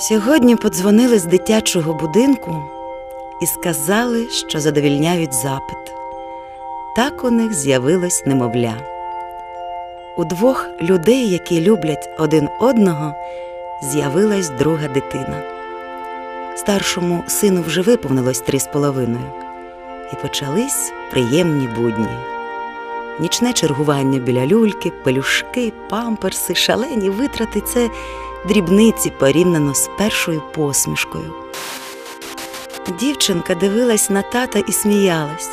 Сьогодні подзвонили з дитячого будинку і сказали, що задовільняють запит. Так у них з'явилось немовля. У двох людей, які люблять один одного, з'явилась друга дитина. Старшому сину вже виповнилось три з половиною, і почались приємні будні. Нічне чергування біля люльки, пелюшки, памперси, шалені витрати це дрібниці порівняно з першою посмішкою. Дівчинка дивилась на тата і сміялась.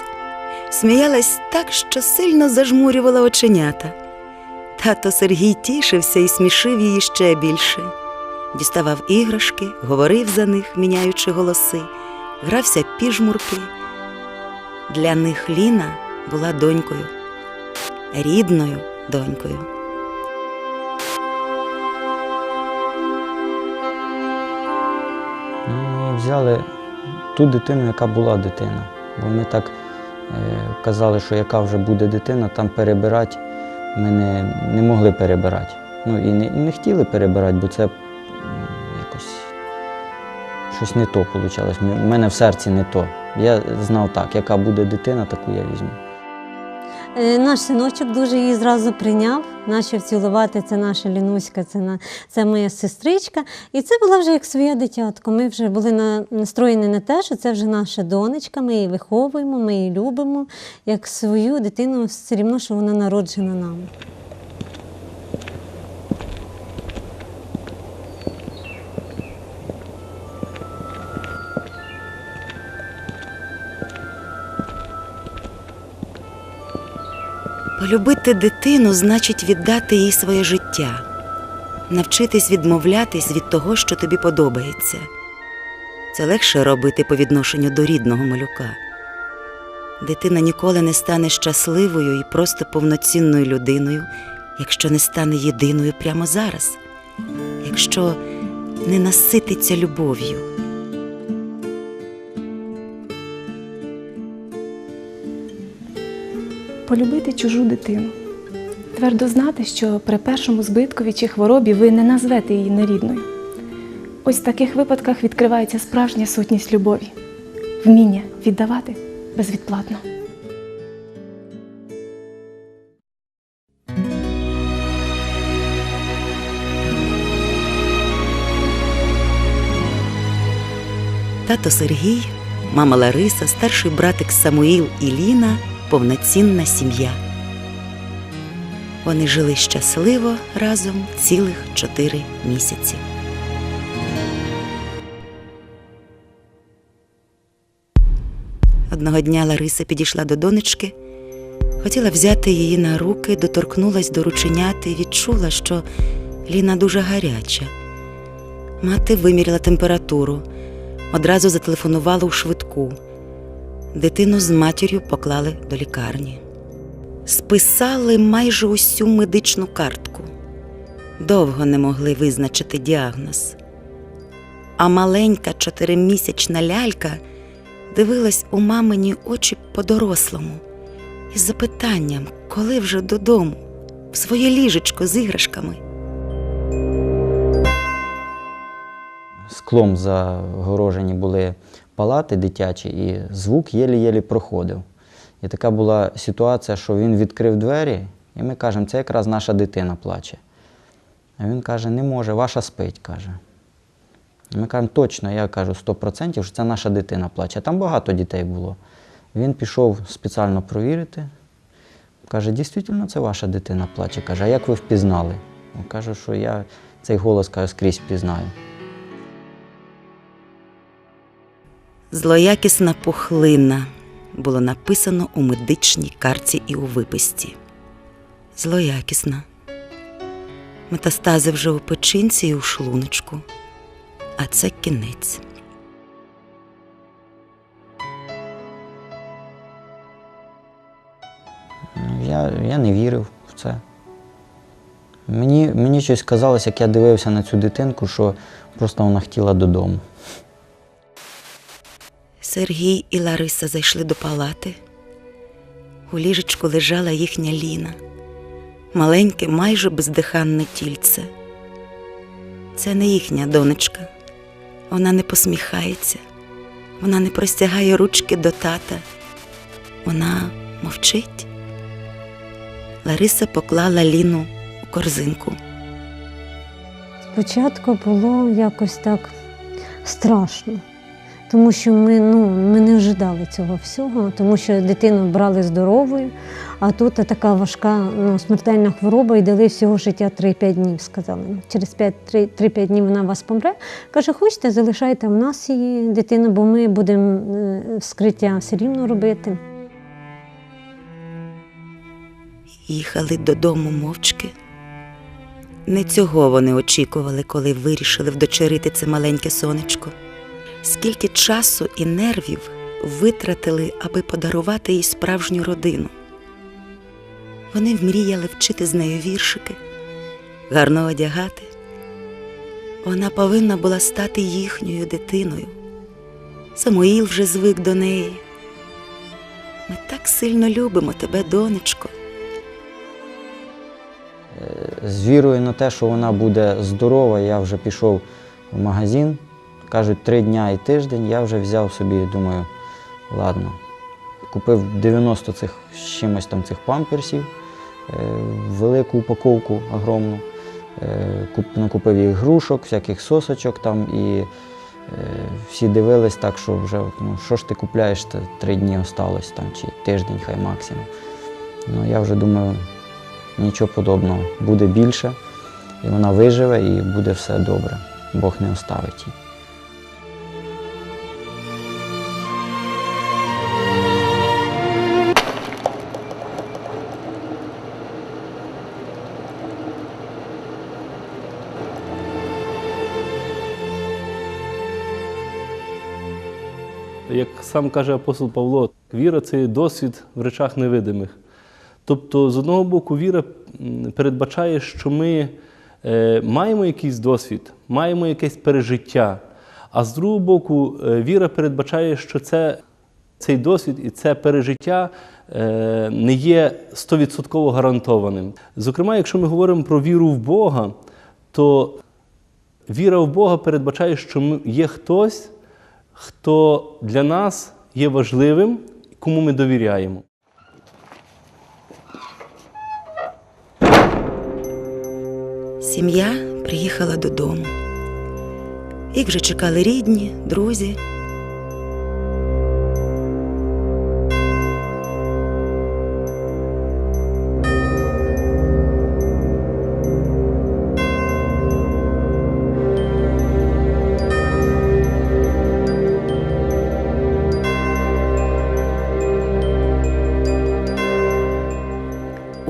Сміялась так, що сильно зажмурювала оченята. Тато Сергій тішився і смішив її ще більше. Діставав іграшки, говорив за них, міняючи голоси, грався піжмурки. Для них Ліна була донькою, рідною донькою. Ну, Ми взяли ту дитину, яка була дитина. Бо ми так е, казали, що яка вже буде дитина, там перебирати ми не, не могли перебирати. Ну і не, не хотіли перебирати, бо це якось щось не то вийшло. У мене в серці не то. Я знав так, яка буде дитина, таку я візьму. Е, Наш синочок дуже її зразу прийняв, почав цілувати. Це наша Лінуська, це, на, це моя сестричка. І це була вже як своє дитятко. Ми вже були на, настроєні на те, що це вже наша донечка, ми її виховуємо, ми її любимо, як свою дитину, все рівно, що вона народжена нами. Полюбити дитину значить віддати їй своє життя, навчитись відмовлятись від того, що тобі подобається. Це легше робити по відношенню до рідного малюка. Дитина ніколи не стане щасливою і просто повноцінною людиною, якщо не стане єдиною прямо зараз, якщо не насититься любов'ю. Полюбити чужу дитину. Твердо знати, що при першому збиткові чи хворобі ви не назвете її нерідною. Ось в таких випадках відкривається справжня сутність любові, вміння віддавати безвідплатно. Тато Сергій, мама Лариса, старший братик Самуїл і Ліна повноцінна сім'я. Вони жили щасливо разом цілих чотири місяці. Одного дня Лариса підійшла до донечки, хотіла взяти її на руки, доторкнулась до рученяти і відчула, що Ліна дуже гаряча. Мати виміряла температуру, одразу зателефонувала у швидку. Дитину з матір'ю поклали до лікарні. Списали майже усю медичну картку. Довго не могли визначити діагноз. А маленька чотиримісячна лялька дивилась у мамині очі по-дорослому із запитанням, коли вже додому, в своє ліжечко з іграшками. Склом загорожені були палати дитячі, і звук єлі-єлі проходив. І така була ситуація, що він відкрив двері, і ми кажемо, це якраз наша дитина плаче. А він каже, не може, ваша спить, каже. Ми кажемо, точно, я кажу 100%, що це наша дитина плаче. Там багато дітей було. Він пішов спеціально провірити. Каже, дійсно, це ваша дитина плаче. Каже, а як ви впізнали? Я кажу, що я цей голос каже, скрізь впізнаю. Злоякісна пухлина було написано у медичній карті і у виписці. Злоякісна. Метастази вже у печінці і у шлуночку. А це кінець. Я, я не вірив в це. Мені, мені щось казалось, як я дивився на цю дитинку, що просто вона хотіла додому. Сергій і Лариса зайшли до палати. У ліжечку лежала їхня Ліна, маленьке, майже бездиханне тільце. Це не їхня донечка, Вона не посміхається, вона не простягає ручки до тата. Вона мовчить. Лариса поклала Ліну у корзинку. Спочатку було якось так страшно, тому що ми, ну, ми не ожидали цього всього, тому що дитину брали здоровою, а тут така важка ну, смертельна хвороба і дали всього життя 3-5 днів, сказали. Через 3 3-5 днів вона вас помре. Каже, хочете, залишайте в нас її дитину, бо ми будемо е, вскриття все рівно робити. Їхали додому мовчки. Не цього вони очікували, коли вирішили вдочерити це маленьке сонечко. Скільки часу і нервів витратили, аби подарувати їй справжню родину. Вони вмріяли вчити з нею віршики, гарно одягати. Вона повинна була стати їхньою дитиною. Самуїл вже звик до неї. Ми так сильно любимо тебе, донечко. З вірою на те, що вона буде здорова, я вже пішов в магазин. Кажуть, три дня і тиждень. Я вже взяв собі, думаю, ладно. Купив 90 цих чимось там цих памперсів, е, велику упаковку огромну. Е, куп- накупив їх грушок, всяких сосочок там і е, всі дивились так, що вже ну, що ж ти купляєш, три дні осталось там, чи тиждень, хай максимум. Ну, я вже думаю, нічого подобного. Буде більше, і вона виживе, і буде все добре. Бог не оставить її. Як сам каже апостол Павло, віра це досвід в речах невидимих. Тобто, з одного боку, віра передбачає, що ми е, маємо якийсь досвід, маємо якесь пережиття. А з другого боку, е, віра передбачає, що це, цей досвід і це пережиття е, не є стовідсотково гарантованим. Зокрема, якщо ми говоримо про віру в Бога, то віра в Бога передбачає, що є хтось, хто для нас є важливим, кому ми довіряємо. Сім'я приїхала додому. Їх вже чекали рідні, друзі.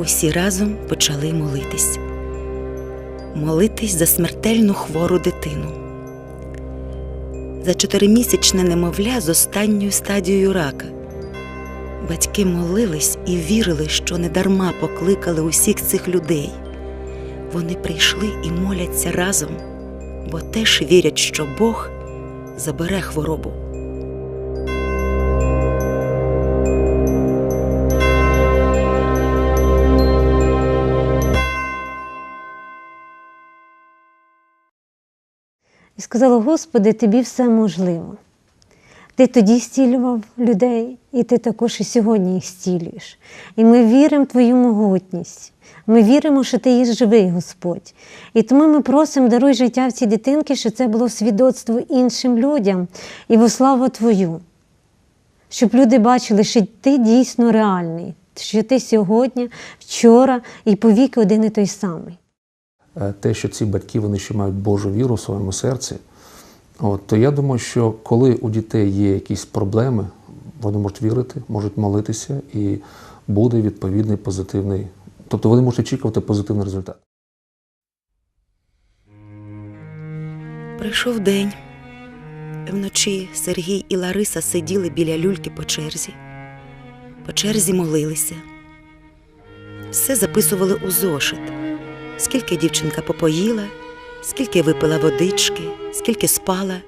Усі разом почали молитись молитись за смертельну хвору дитину. За чотиримісячне немовля з останньою стадією рака. Батьки молились і вірили, що недарма покликали усіх цих людей. Вони прийшли і моляться разом, бо теж вірять, що Бог забере хворобу. Сказала: Господи, тобі все можливо. Ти тоді зцілював людей, і ти також і сьогодні їх зцілюєш. І ми віримо в Твою могутність. Ми віримо, що ти є живий Господь. І тому ми просимо, даруй життя в цій дитинки, щоб це було свідоцтво іншим людям і во славу Твою. Щоб люди бачили, що ти дійсно реальний, що ти сьогодні, вчора і повіки один і той самий. Е, те, що ці батьки вони ще мають Божу віру в своєму серці, от, то я думаю, що коли у дітей є якісь проблеми, вони можуть вірити, можуть молитися, і буде відповідний позитивний. Тобто вони можуть очікувати позитивний результат. Прийшов день. Вночі Сергій і Лариса сиділи біля люльки по черзі. По черзі молилися. Все записували у зошит. Скільки дівчинка попоїла, скільки випила водички, скільки спала.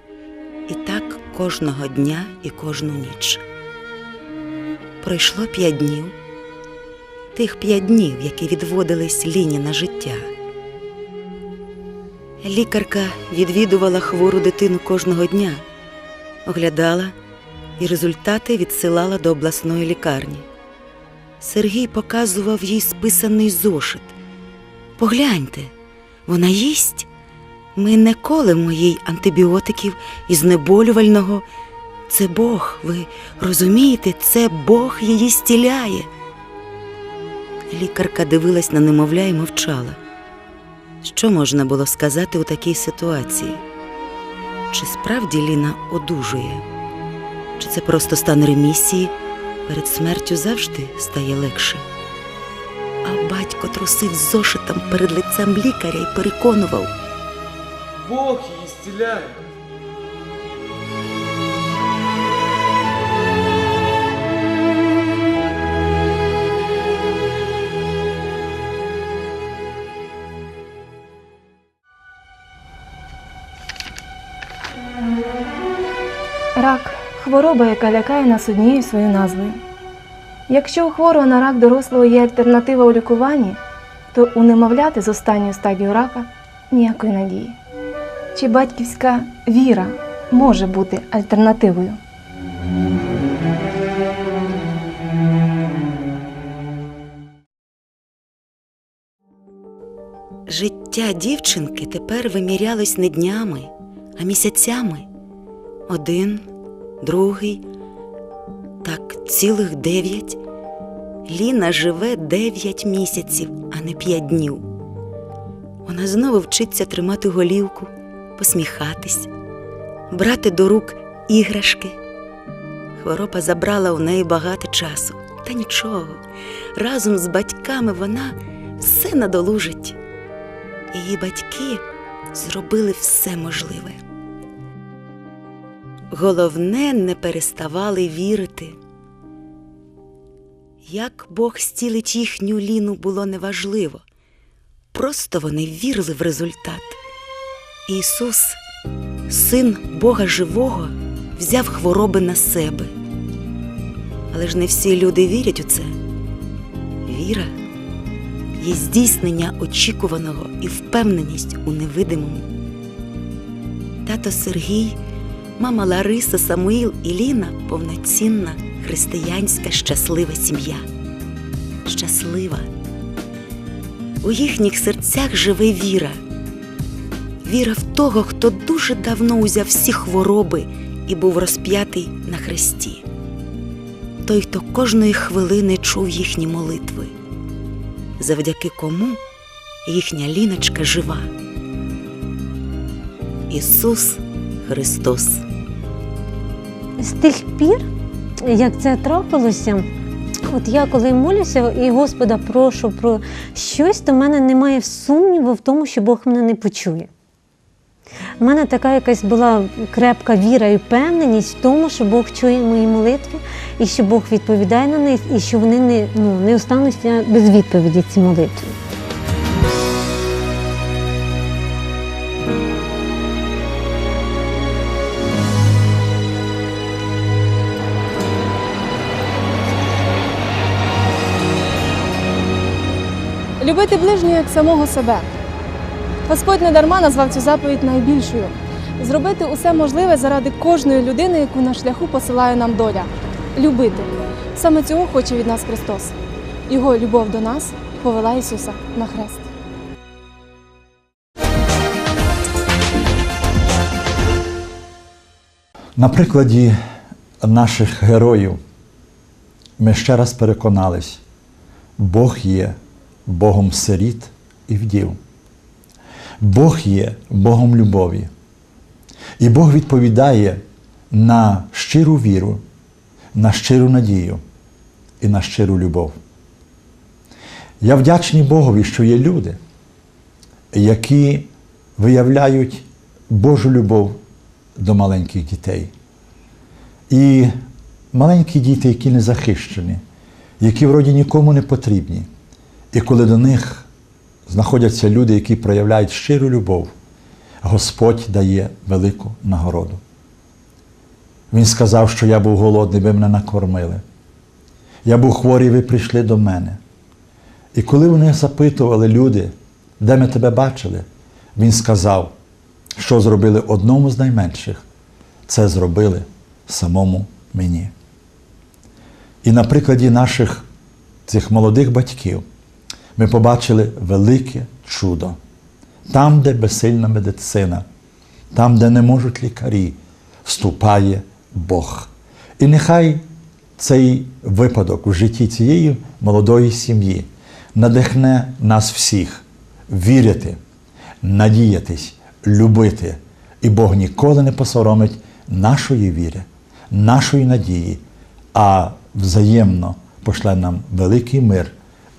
І так кожного дня і кожну ніч. Пройшло п'ять днів. Тих п'ять днів, які відводились Ліні на життя. Лікарка відвідувала хвору дитину кожного дня, оглядала і результати відсилала до обласної лікарні. Сергій показував їй списаний зошит. Погляньте, вона їсть. Ми не колемо їй антибіотиків і знеболювального. Це Бог, ви розумієте, це Бог її стіляє. Лікарка дивилась на немовля і мовчала. Що можна було сказати у такій ситуації? Чи справді Ліна одужує? Чи це просто стан ремісії? Перед смертю завжди стає легше. Трусив зошитом перед лицем лікаря і переконував. Бог її зціляє. Рак хвороба, яка лякає нас однією своєю назвою. Якщо у хворого на рак дорослого є альтернатива у лікуванні, то у немовляти з останньою стадією рака ніякої надії. Чи батьківська віра може бути альтернативою? Життя дівчинки тепер вимірялось не днями, а місяцями. Один, другий, так цілих дев'ять. Ліна живе дев'ять місяців, а не п'ять днів. Вона знову вчиться тримати голівку, посміхатись, брати до рук іграшки. Хвороба забрала у неї багато часу, та нічого. Разом з батьками вона все надолужить. Її батьки зробили все можливе. Головне, не переставали вірити. Як Бог стілить їхню ліну було неважливо. Просто вони вірили в результат. Ісус, син Бога живого, взяв хвороби на себе. Але ж не всі люди вірять у це. Віра є здійснення очікуваного і впевненість у невидимому. Тато Сергій, мама Лариса, Самуїл і Ліна повноцінна християнська щаслива сім'я. Щаслива. У їхніх серцях живе віра. Віра в того, хто дуже давно узяв всі хвороби і був розп'ятий на хресті. Той, хто кожної хвилини чув їхні молитви завдяки кому їхня ліночка жива. Ісус Христос. З тих пір, як це трапилося, от я коли молюся і Господа прошу про щось, то в мене немає сумніву в тому, що Бог мене не почує. У мене така якась була крепка віра і впевненість в тому, що Бог чує мої молитви, і що Бог відповідає на них, і що вони не, ну, не остануться без відповіді ці молитви. Любити ближнього як самого себе. Господь недарма назвав цю заповідь найбільшою. Зробити усе можливе заради кожної людини, яку на шляху посилає нам доля. Любити. Саме цього хоче від нас Христос. Його любов до нас повела Ісуса на хрест. На прикладі наших героїв ми ще раз переконались, Бог є Богом сиріт і вдів. Бог є Богом любові. І Бог відповідає на щиру віру, на щиру надію і на щиру любов. Я вдячний Богові, що є люди, які виявляють Божу любов до маленьких дітей. І маленькі діти, які не захищені, які вроді нікому не потрібні. І коли до них знаходяться люди, які проявляють щиру любов, Господь дає велику нагороду. Він сказав, що я був голодний, ви мене накормили. Я був хворий, ви прийшли до мене. І коли вони запитували люди, де ми тебе бачили, він сказав, що зробили одному з найменших, це зробили самому мені. І на прикладі наших цих молодих батьків ми побачили велике чудо. Там, де безсильна медицина, там, де не можуть лікарі, вступає Бог. І нехай цей випадок у житті цієї молодої сім'ї надихне нас всіх вірити, надіятись, любити. І Бог ніколи не посоромить нашої віри, нашої надії, а взаємно пошле нам великий мир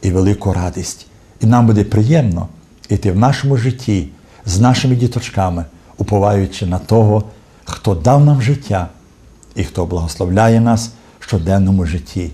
і велику радість. І нам буде приємно йти в нашому житті з нашими діточками, уповаючи на того, хто дав нам життя і хто благословляє нас в щоденному житті.